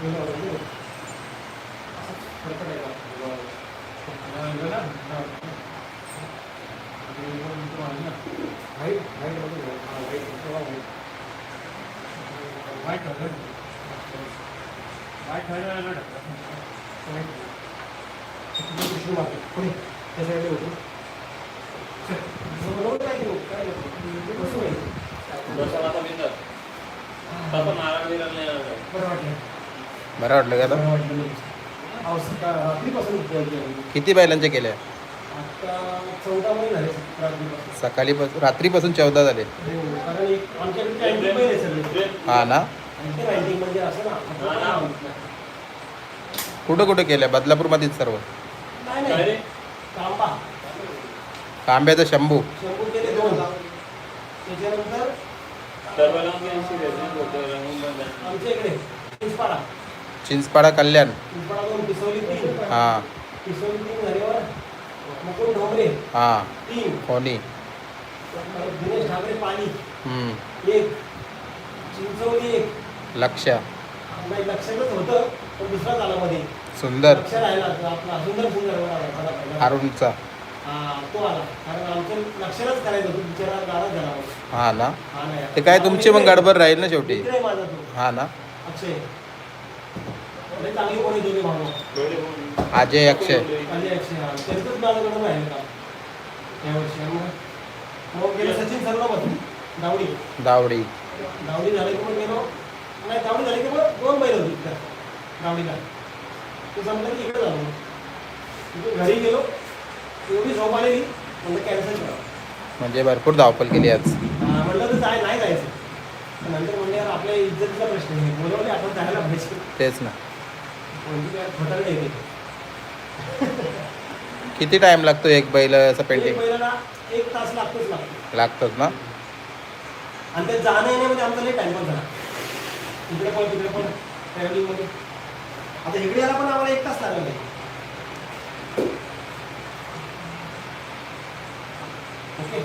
बरं वाटलं का आता किती बैलांचे केले आता होतो महिने झाले रात्रीपासून. सकाळी रात्रीपासून चौदा बरं हो, बरं वाटलं का आता? किती बैलांच्या केल्या सकाळी रात्रीपासून चौदा झाले. हा ना? कुठं कुठं केल्या बदलापूरमध्येच सर्व? तांब्याचा शंभू. त्याच्यानंतर चिंचपाडा कल्याण. हां. हां. कोणी लक्ष. सुंदर. अरुणचा. हा ना. ते काय तुमची मग गडबड राहील ना शेवटी. हा ना. चांगली कोणी भाऊ? अजय अक्षय. आणि अक्षय. हा. त्यांचंच माझ्याकडून राहिलं का यावर्षी मग? मग गेलं सचिन सरनोबत दावडी. दावडी. दावडी झाले की मग गेलो. नाही दावडी झाली की मग दोन बैल होती त्या दावडीला. ते संपलं की इकडे झालो मग. तिथे घरी गेलो. एवढी झोप आलेली. म्हणलं कॅन्सल करा. म्हणजे भरपूर धावपल केली आज. म्हणलं तर जाय नाही जायचं. नंतर म्हणले यार आपल्या इज्जतीचा प्रश्न आहे. बोलवले आपण जायला पाहिजे. तेच ना म्हणजे काय खोटा नाही येते किती टाइम लागतो एक बैल असं एक पेंटिंग एक तास लागतोच लागतो. लागतोच ना? आणि ते जाणं येण्यामध्ये आमचा लई टाइमपास झाला. इकडे पण तिकडे पण ट्रॅव्हलिंगमध्ये आता इकडे यायला पण आम्हाला एक तास लागला नाही. ओके.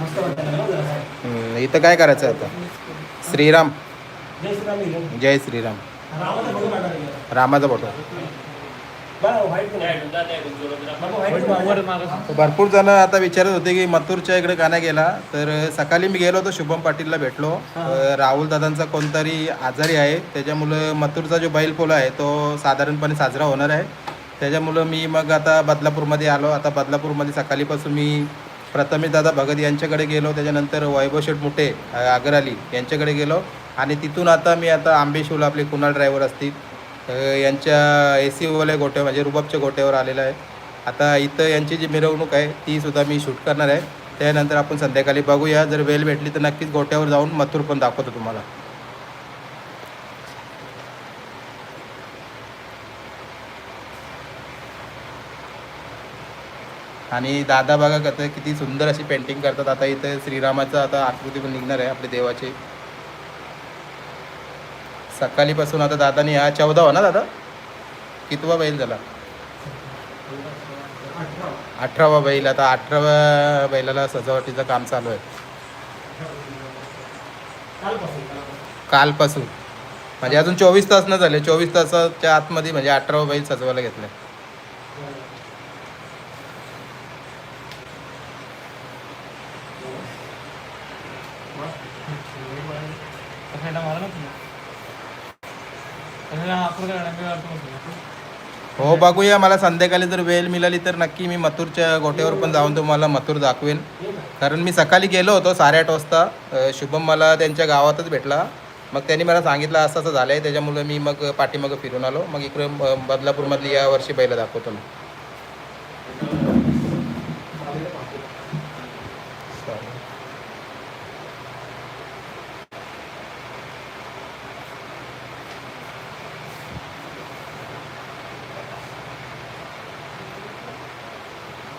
मस्त वाटतं ना जरा. हम्म, इथं काय करायचं आता श्रीराम जय श्रीराम लिहिलं. जय श्रीराम रामाचा फोटो. रामाचा. बाबा. भरपूर जण आता विचारत होते की मथुरच्या इकडे का नाही गेला तर सकाळी मी गेलो होतो शुभम पाटीलला भेटलो राहुल दादांचा कोणतरी आजारी आहे त्याच्यामुळं मथुरचा जो बैल पोला आहे तो साधारणपणे साजरा होणार आहे त्याच्यामुळं मी मग आता बदलापूरमध्ये आलो आता बदलापूरमध्ये सकाळीपासून मी प्रथमेश दादा भगत यांच्याकडे गेलो त्याच्यानंतर वैभवशेठ मुठे आगराली यांच्याकडे गेलो. आणि तिथून आता मी आता आंबेशिवला आपले कुणाल ड्रायव्हर असतील. यांच्या ए सी ओवाल्या गोट्या म्हणजे रुबाबच्या गोट्यावर आलेला आहे. आता इथं यांची जी मिरवणूक आहे ती सुद्धा मी शूट करणार आहे. त्यानंतर आपण संध्याकाळी बघूया. जर वेळ भेटली तर नक्कीच गोट्यावर जाऊन मथुर पण दाखवतो तुम्हाला. आणि दादा बघा कसं किती सुंदर अशी पेंटिंग करतात. आता इथे श्रीरामाचं आता आकृती पण निघणार आहे आपल्या देवाची. सकाळीपासून आता दादानी हा चौदा हो ना दादा? कितवा बैल झाला? अठरावा बैल. आता अठराव्या बैलाला सजावटीचं काम चालू आहे. कालपासून, कालपासून. म्हणजे अजून चोवीस तास न झाले. चोवीस तासाच्या आतमध्ये म्हणजे अठरावा बैल सजवायला घेतलाय. हो बघूया. मला संध्याकाळी जर वेळ मिळाली तर नक्की मी मथुरच्या गोट्यावर पण जाऊन तुम्हाला मथुर दाखवेन. कारण मी सकाळी गेलो होतो साडेआठ वाजता. शुभम मला त्यांच्या गावातच भेटला. मग त्यांनी मला सांगितलं असं असं झालं आहे मी मग पाठीमागं फिरून आलो. मग इकडे बदलापूरमधली या वर्षी बैल दाखवतो मी आमचं तो बैल चुकला ना, लय वाईट वाटलं. कुठला लक्ष छोटा लक्ष चिंचवलीचा चिंचोली, लय वाईट वाटलं. म्हणजे ते दादाचं तोंड एवढं बारीक झालं होतं. कारण मी माझा फोन स्विच ऑफ होता. हा ना हा. अक्षय दादा माझा खास मित्र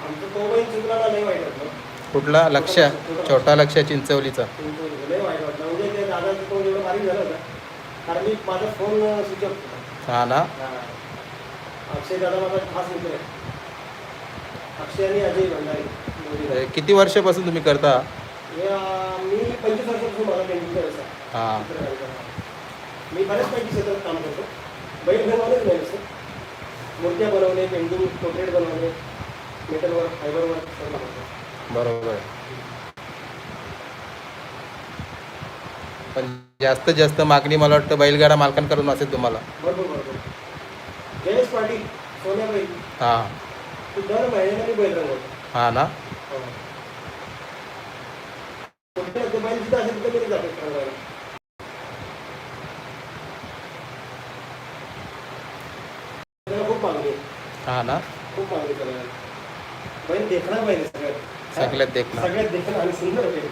आहे. अक्षय आणि अजय भंडारी दोन्ही. अ, किती वर्षापासून तुम्ही करता? हे, मी हां. बऱ्याच पेंटिंग क्षेत्रात काम करतो. बैल बनवलेच नाही मूर्त्या बनवणे पेंटिंग पोर्ट्रेट बनवणे. मेटलवर फायबरवर बरोबर. पण जास्तीत जास्त मागणी मला वाटतं बैलगाडा मालकांकडून असेल तुम्हाला. बरोबर बरोबर. जयेश पाटील सोन्याबाई हां. तू दर महिन्याला मी बैल रंगवतो. हां ना. हो. कुठे ते बैल जिथं असेल तिथं मी जातो रंगवायला. त्याला खूप मागणी. हां ना. खूप मागणी त्याला. बैल देखणार बैल सगळ्यात सगळ्यात आणि सुंदर बैल.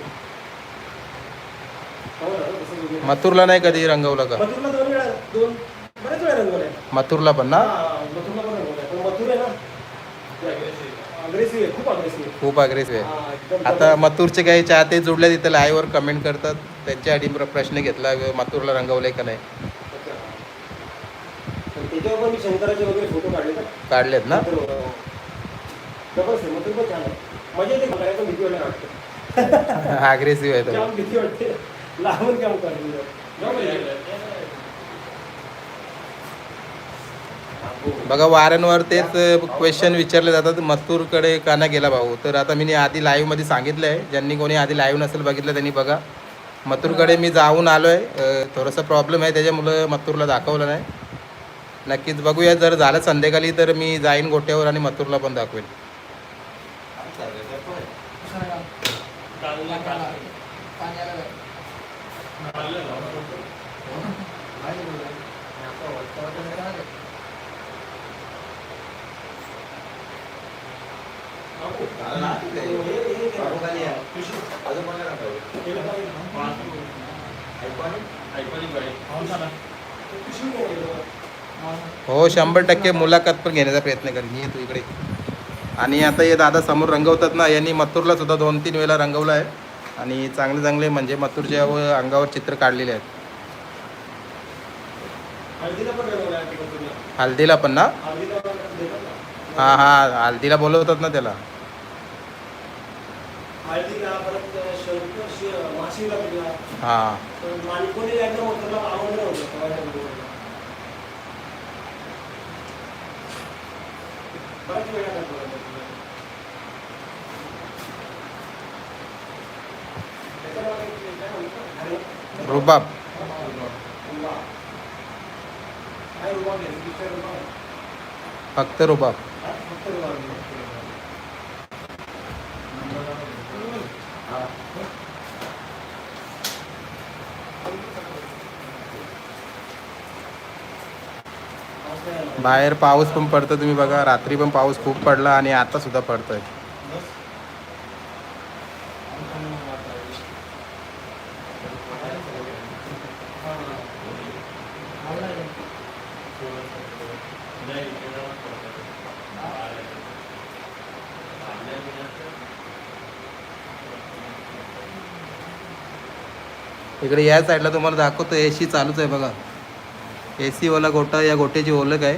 हो. मथुरला नाही कधी रंगवलं का? मथुरला दोन वेळा दोन बरेच वेळा रंगवलाय. मथुरला पण ना? हा, मथुरला पण रंगवलाय. पण मथुर आहे ना अग्रेसिव्ह खूप अग्रेसिव्ह आहे. खूप अग्रेसिव्ह आहे. हा, एकदम आता मथुरचे काही चाहते जुडले तिथे लाईव्हवर कमेंट करतात. त्यांच्यासाठी प्र- प्रश्न घेतला मथुरला रंगवलंय का नाही? पण त्याच्यावर पण मी शंकराचे वगैरे फोटो काढले काढलेत ना? जबरदस्त आहे छान आहे भीती वाटते अग्रेसिव्ह आहे जाम भीती वाटते. काम करते. बघा वारंवार तेच क्वेश्चन विचारले जातात. मथुरकडे का नाही गेला भाऊ. तर आता मी आधी लाईव्हमध्ये सांगितलं आहे ज्यांनी कोणी आधी लाईव्ह नसेल बघितलं त्यांनी बघा. मथुरकडे मी जाऊन आलो आहे थोडासा प्रॉब्लेम आहे. त्याच्यामुळं मथुरला दाखवलं नाही. नक्कीच बघूया. जर झालं संध्याकाळी तर मी जाईन गोट्यावर आणि मथुरला पण दाखवेन. हो शंभर टक्के मुलाखत पण घेण्याचा प्रयत्न करेन मी तू इकडे. आणि आता हे दादा समोर रंगवतात ना यांनी मथुरला सुद्धा दोन तीन वेळा रंगवलं आहे. आणि चांगले चांगले म्हणजे मथुरच्या व अंगावर चित्र काढलेले आहेत. हल्दीला पण ना. हां हां हल्दीला बोलवतात ना त्याला. हां एकदा मथुरला आमंत्रण होतं सवाईच्या बरोबर. बऱ्याच वेळा दाखवलं मथुरला. त्याच्यामागे ते काय म्हणतात? अरे, रुबाब. फक्त रुबाब. बाहेर पाऊस पण पडतो तुम्ही बघा. रात्री पण पाऊस खूप पडला आणि आता सुद्धा पडतोय. इकडे या साईडला तुम्हाला दाखवतो ए सी चालूच आहे बघा. ए सीवाला गोटा या गोट्याची ओळख आहे.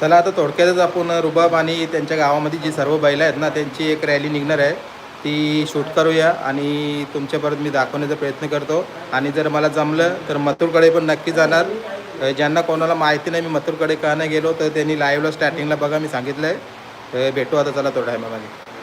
चला आता थोडक्यातच आपण रुबाब आणि त्यांच्या गावामध्ये जी सर्व बैलं आहेत ना त्यांची एक रॅली निघणार आहे. ती शूट करूया आणि तुमच्यापर्यंत मी दाखवण्याचा प्रयत्न करतो. आणि जर मला जमलं तर मथुरकडे पण नक्की जाणार. ज्यांना कोणाला माहिती नाही मी मथुरकडे का नाही गेलो तर त्यांनी लाईव्हला स्टार्टिंगला बघा मी सांगितलं आहे भेटू आता चला तो टायमामध्ये